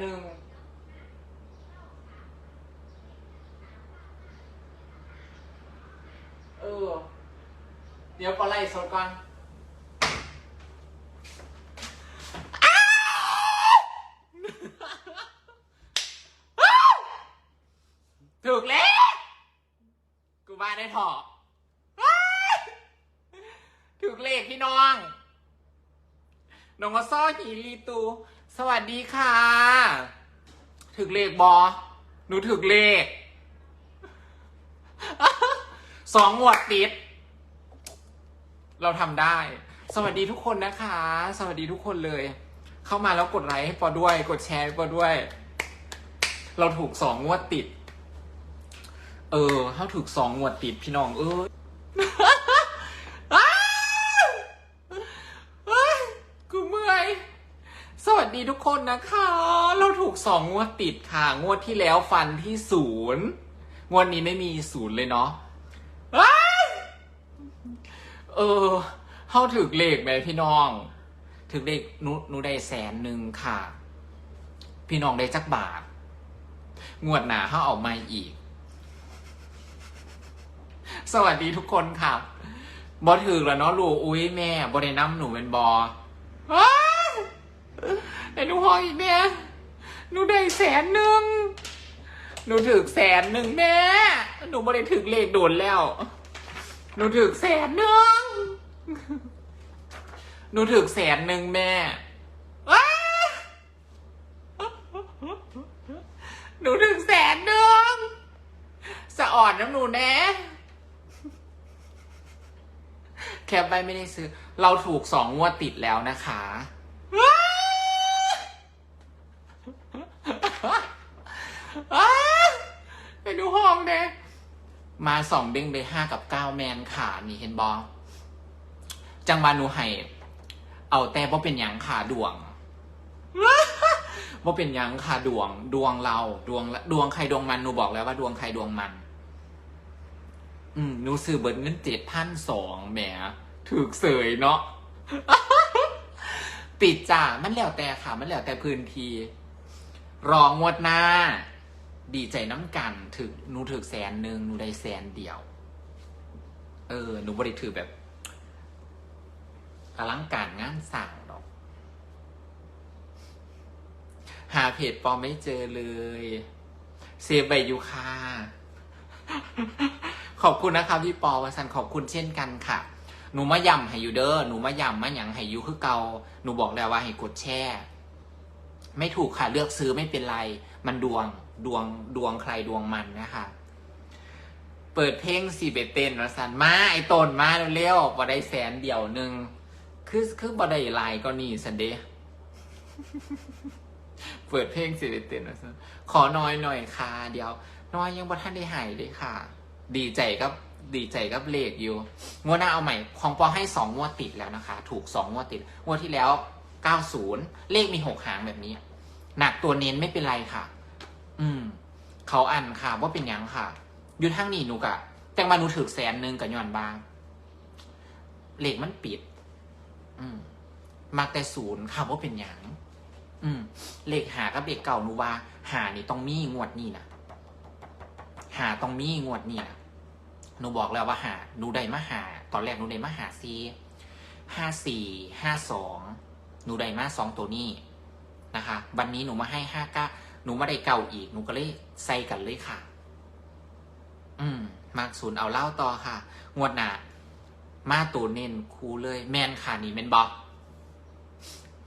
หนึ่งเออ เดี๋ยวปอไล่สดก่อนถูกแล้ว กูบ้าได้ถอถูกเลขพี่น้อง น้องมาซ้อหีรีตู สวัสดีค่ะ ถึกเลขบอ หนูถึกเลข สองหวดติด เราทำได้ สวัสดีทุกคนนะคะ สวัสดีทุกคนเลย เข้ามาแล้วกดไลค์ให้ปอด้วย กดแชร์ให้ปอด้วย เราถูกสองงวดติด เออเขาถูกสองงวดติดพี่น้องเอออ้าวเฮ้ยกูเมื่อย สวัสดี ทุกคนนะคะ เราถูกสองงวดติดค่ะ งวดที่แล้วฟันที่ศูนย์งวดนี้ไม่มีศูนย์เลยเนาะอ้าวเออเข้าถึกเลขไหมพี่น้อง ถึกเลขหนูหนูได้แสนหนึ่งค่ะ พี่น้องได้จักบาท งวดหนาเข้าออกมาอีก สวัสดีทุกคนค่ะบอถือแล้วเนาะลูกอุ้ยแม่บอได้น้ำหนูเป็นบอ อ้าวไอหนูหอยแม่หนูได้แสนหนึ่งหนูถึกแสนหนึ่งแม่หนูบอได้ถึกเลขโดนแล้วหนูถึกแสนหนึ่งหนูถึกแสนหนึ่งแม่หนูถึกแสนหนึ่งสะอ่อนน้ำหนูแน่แคปไว้ไม่ได้ซื้อ เราถูกสองงวดติดแล้วนะคะไปดูห้องเด้ มาสองเด้งไปห้ากับเก้าแมนค่ะนี่เห็นบอจังหวะหนูให้เอาแต่ว่าเป็นยังค่ะดวงว่าเป็นยังค่ะดวงดวงเราดวงดวงใครดวงมันหนูบอกแล้วว่าดวงใครดวงมัน อืมหนูซื้อเบิร์ดเงินเจ็ดพันสองแหมถูกเสยเนาะปิดจ้ามันแล้วแต่ค่ะ มันแล้วแต่พื้นที่รองงวดหน้า ดีใจน้ำกันถึงหนูถึกแสนหนึ่งหนูได้แสนเดียว เออหนูบริถือแบบอลังการงานสั่งดอก หาเพจปลอมไม่เจอเลยเซฟใบยูคาขอบคุณนะครับพี่ปอวสันขอบคุณเช่นกันค่ะ หนูมาย่ำให้ยูเด้อหนูมาย่ำมาหยังให้ยูคือเกาหนูบอกแล้วว่าให้กดแช่ ไม่ถูกค่ะเลือกซื้อไม่เป็นไร มันดวง ดวงดวงใครดวงมันนะคะ เปิดเพลงสีเบเต้นวสันมาไอตนมาเร็วๆบ่ได้แสนเดียวหนึ่งคือคือบ่ได้ลายก็นี่สันเดเปิดเพลงสิเบต้นนะขอน้อยหน่อยค่ะ เดี๋ยว น้อยยังบ่ท่านได้หายเลยค่ะ ดีใจกับดีใจกับเลขอยู่งวดหน้าเอาใหม่ของปอให้สองงวดติดแล้วนะคะ ถูกสองงวดติดงวดที่แล้วเก้าศูนย์เลขมีหกหางแบบนี้ หนักตัวเน้นไม่เป็นไรค่ะ อืม เขาอันค่ะว่าเป็นยังค่ะ อยู่ทางนี้หนูกะแต่มาหนูถือแสนหนึ่งกับย้อนบางเหลขมันปิด อืมมาแต่ศูนย์ค่ะว่าเป็นยังอืมเลขหากับเลขเก่าหนูว่า หานี่ต้องมีงวดนี่นะหาต้องมีงวดนี่นะหนูบอกแล้วว่าหาหนูได้มาหา ตอนแรกหนูได้มาหาซีห้าสี่ห้าสองหนูได้มาสองตัวนี้นะคะ วันนี้หนูมาให้ห้าเก้า หนูมาได้เก่าอีก หนูก็เลยใส่กันเลยค่ะ อืมมากศูนย์เอาเล่าต่อค่ะ งวดหนามาตัวเน้นคูเลย แมนค่ะนี่แมนบอก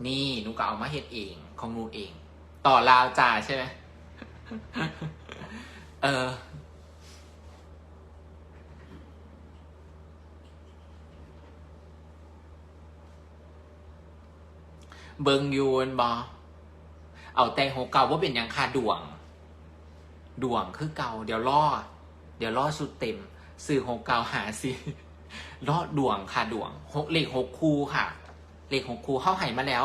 นี่หนูก็เอามาเฮ็ดเอง ของหนูเอง ต่อลาวจ่าใช่ไหมเออ เบิงยูนบอ เอาแต่โหเก่าว่าเป็นยังคาดวง ดวงคือเก่า เดี๋ยวล่อ เดี๋ยวล่อสุดเต็ม สื่อโหเก่าหาสิล่อดวงค่ะดวงหกเลขหกคูค่ะ เลขหกคูเข้าให้มาแล้ว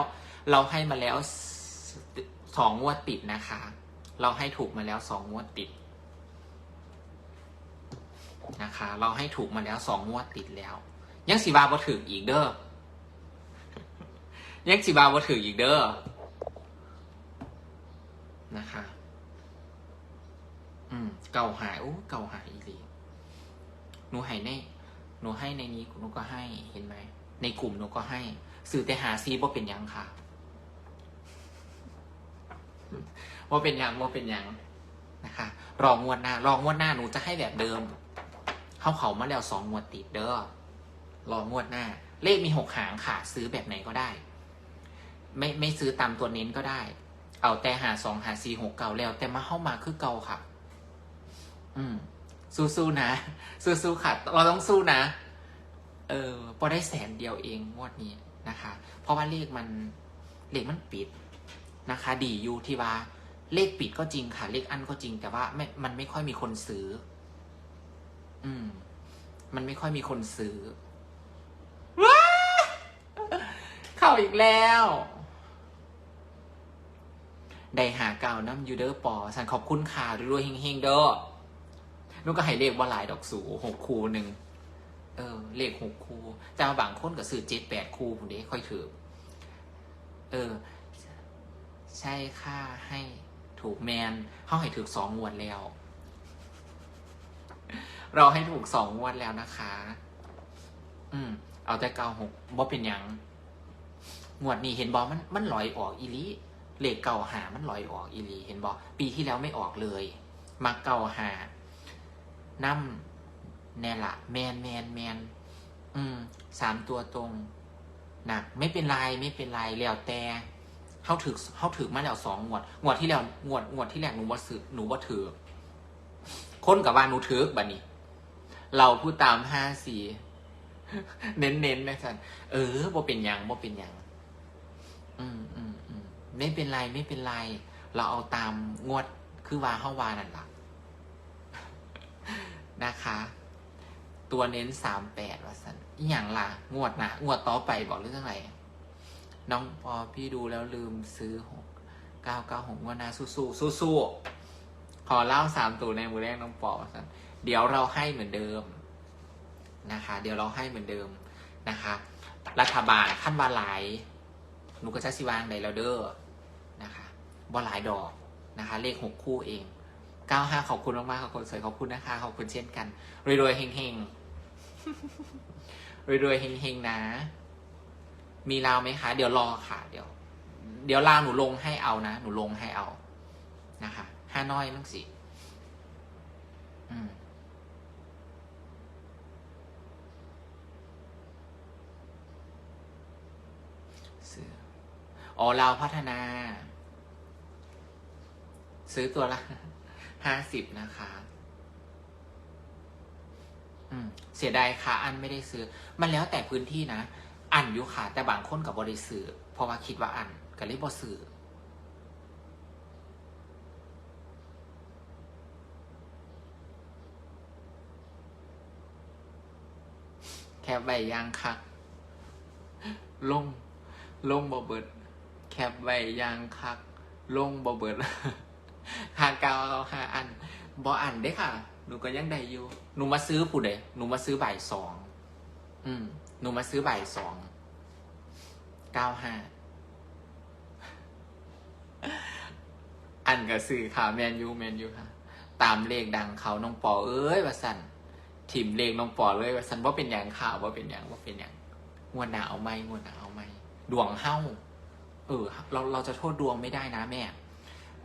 เราให้มาแล้วสสองงวดติดนะคะ เราให้ถูกมาแล้วสองงวดติดนะคะ เราให้ถูกมาแล้วสองงวดติดแล้ว ยังสีบาบ่ถึงอีกเด้อยังสีบาบ่ถึงอีกเด้อ นะคะ อืม เก่าหายโอ้เก่าหายอีหลีหนูให้ในหนูให้ในนี้หนูก็ให้เห็นไหมในกลุ่มหนูก็ให้ สื่อแต่หาซีว่าเป็นยังค่ะว่าเป็นยังว่าเป็นยังนะคะรองงวดหน้ารองงวดหน้าหนูจะให้แบบเดิมเข้าเขามาแล้วสองงวดติดเด้อรองวดหน้า เลขมีหกหางค่ะ ซื้อแบบไหนก็ได้ ไม่ไม่ซื้อตามตัวเน้นก็ได้ เอาแต่หาสองหาสี่หกเก่าแล้ว แต่มาเข้ามาคือเก่าค่ะ อืม สู้ๆนะ สู้ๆค่ะ เราต้องสู้นะ เออพอได้แสนเดียวเองงวดนี้นะคะ เพราะว่าเลขมันเลขมันปิดนะคะ ดีอยู่ที่ว่า เลขปิดก็จริงค่ะ เลขอันก็จริง แต่ว่าไม่มันไม่ค่อยมีคนซื้อ อืม มันไม่ค่อยมีคนซื้อว้าเข้าอีกแล้ว ได้หาเก่าน้ำยูเดอร์ปอสันขอบคุณค่ะรวยๆเฮงๆเด้อนุกก็ให้เลขว่าหลายดอกสูหกคูหนึ่งเออ เลขหกคูแต่ว่าบางคนก็ซื้อเจ็ดแปดคูผมเด้ค่อยถือเออ ใช่ค่าให้ถูกแมนเขาให้ถูกสองงวดแล้ว เราให้ถูกสองงวดแล้วนะคะ อืม เอาแต่เก้าหกบ่เป็นยังงวดนี้เห็นบอมันมันลอยออกอีลี เลขเก่าหามันลอยออกอีลีเห็นบอกปีที่แล้วไม่ออกเลยมาเก่าหาน้ำแน่ละแมนแมนแมนอืมสามตัวตรงหนักไม่เป็นไรไม่เป็นไรแล้วแต่เขาถือเขาถือมาแล้วสองงวดงวดที่แล้วงวดงวดที่แรกหนูว่าซื้อหนูว่าถือค้นกับว่าหนูถือบัดนี้ เราพูดตามห้าสี่เน้นๆนะท่านเออบ่เป็นยังบ่เป็นยังอืมอืม ไม่เป็นไรไม่เป็นไร เราเอาตามงวดคือวาเข้าวานั่นละนะคะ ตัวเน้นสามแปดว่าสันอหย่างล่ะ งวดนะงวดต่อไปบอกเรื่องอะไร น้องพอพี่ดูแล้วลืมซื้อหกเก้าเก้าหกงวดหนาสู้สู้สู้สู้ขอเล่าสามตัวในมือแรกน้องปอว่าสันเดี๋ยวเราให้เหมือนเดิมนะคะ เดี๋ยวเราให้เหมือนเดิมนะคะ รัฐบาลขั้นบาหลาย หนูก็จะสิวางใดแล้วเด้อนะคะบ่หลายดอกนะคะ เลขหกคู่เองเก้าห้าขอบคุณมากๆขอบคุณสวยขอบคุณนะคะขอบคุณเช่นกันรวยๆเฮงๆรวยๆเฮงๆนะ มีลาวไหมคะ เดี๋ยวรอค่ะ เดี๋ยว เดี๋ยวลาวหนูลงให้เอานะหนูลงให้เอานะคะห้าน้อยมั้งสิอืม ซื้อ อ๋อลาพัฒนา ซื้อตัวละห้าสิบนะคะอืมเสียดายค่ะ อันไม่ได้ซื้อ มันแล้วแต่พื้นที่นะ อันอยู่ค่ะ แต่บางคนกับบริซื้อเพราะว่าคิดว่าอันก็เลยบ่ซื้อแคบใบยางคักลงลงบ่เบิด แคบใบยางคักลงบ่เบิดหาเกาเอาหาอันบ่อันเด้ค่ะ หนูก็ยังได้อยู่ หนูมาซื้อผู้ใดหนูมาซื้อบ่ายสอง อืม หนูมาซื้อบ่ายสองเก้าห้าอันก็ซื้อค่ะ แมนยูแมนยูค่ะ ตามเลขดังเขาน้องปอเอ้ยว่าสันทีมเลขน้องปอเลยว่าสันว่าเป็นอย่างข่าวว่าเป็นอย่างว่าเป็นอย่างงวดหนาเอาไหมงวดหนาเอาไหมดวงเฮ้า เออ เราเราจะโทษดวงไม่ได้นะแม่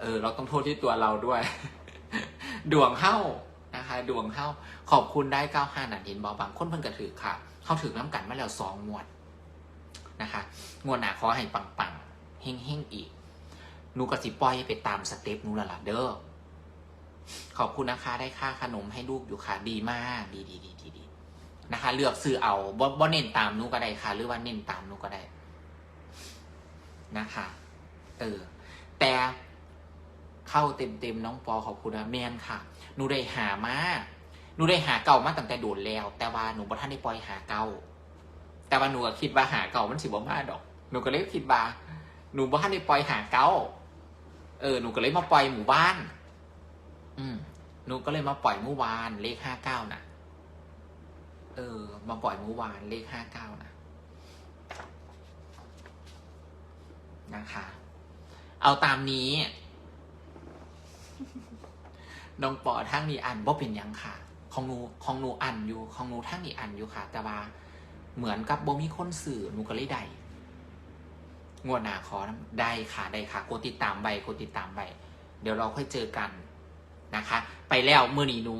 เออ เราต้องโทษที่ตัวเราด้วย ดวงเฮ้านะคะ ดวงเฮ้า ขอบคุณได้เก้าห้านันเห็นบอบางคนเพิ่งกระถือค่ะ เข้าถือน้ำกันมาแล้วสองงวดนะคะงวดหนาขอให้ปังๆเฮงเฮงๆอีกนูกระสิปล่อยไปตามสเต็ปนูละล่ะเด้อขอบคุณนะคะได้ค่าขนมให้ลูกอยู่ค่ะดีมาก ดีดีดีดีนะคะ เลือกซื้อเอาบ่บ่เน้นตามนูก็ได้ค่ะ หรือว่าเน้นตามนูก็ได้ นะคะเออแต่เข้าเต็มๆน้องปอขอบคุณนะแมนค่ะหนูได้หามาหนูได้หาเก่ามาตั้งแต่โดนแล้ว แต่ว่าหนูบ่ท่านได้ปล่อยหาเก่าแต่ว่าหนูก็คิดว่าหาเก่ามันสิบ่มาดอก หนูก็เลยคิดว่าหนูบ่ท่านได้ปล่อยหาเก่าเออหนูก็เลยมาปล่อยหมู่บ้าน อืมหนูก็เลยมาปล่อยเมื่อวานเลขห้าเก้านะเออ มาปล่อยเมื่อวานเลขห้าเก้านะ นะคะ เอาตามนี้ น้องปอทั้งนี้อันบ่เป็นหยังค่ะ ของหนูของหนูอันอยู่ ของหนูทั้งนี้อันอยู่ค่ะ แต่ว่าเหมือนกับบ่มีคนสื่อหนูก็เลยได้งวดหน้าขอได้ค่ะได้ค่ะกดติดตามใบกดติดตามใบ เดี๋ยวเราค่อยเจอกันนะคะ ไปแล้วมือนีหนู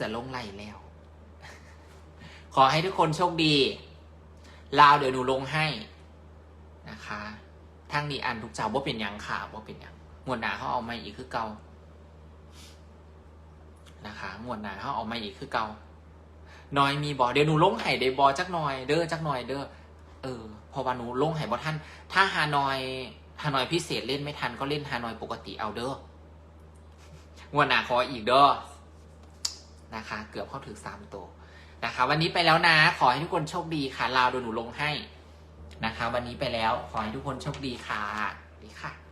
จะลงไหลแล้ว ขอให้ทุกคนโชคดี ลาวเดี๋ยวหนูลงให้นะคะทางนี้อ่านทุกเจ้าว่าเป็นยังค่ะว่าเป็นยังงวดหนาเขาเอามาอีกคือเก่านะคะงวดหนาเขาเอามาอีกคือเก่าน้อยมีบอเดี๋ยวหนูลงไห้เดบอจักหน่อยเด้อจักหน่อยเด้อเออพอวันหนูลงไห้บอท่าน ถ้าฮานอยฮานอยพิเศษเล่นไม่ทันก็เล่นฮานอยปกติเอาเด้องวดหนาขออีกเด้อ นะคะ เกือบเข้าถึงสามตัวนะคะ วันนี้ไปแล้วนะ ขอให้ทุกคนโชคดีค่ะลาวโดยหนูลงให้นะคะ วันนี้ไปแล้วขอให้ทุกคนโชคดีค่ะดีค่ะ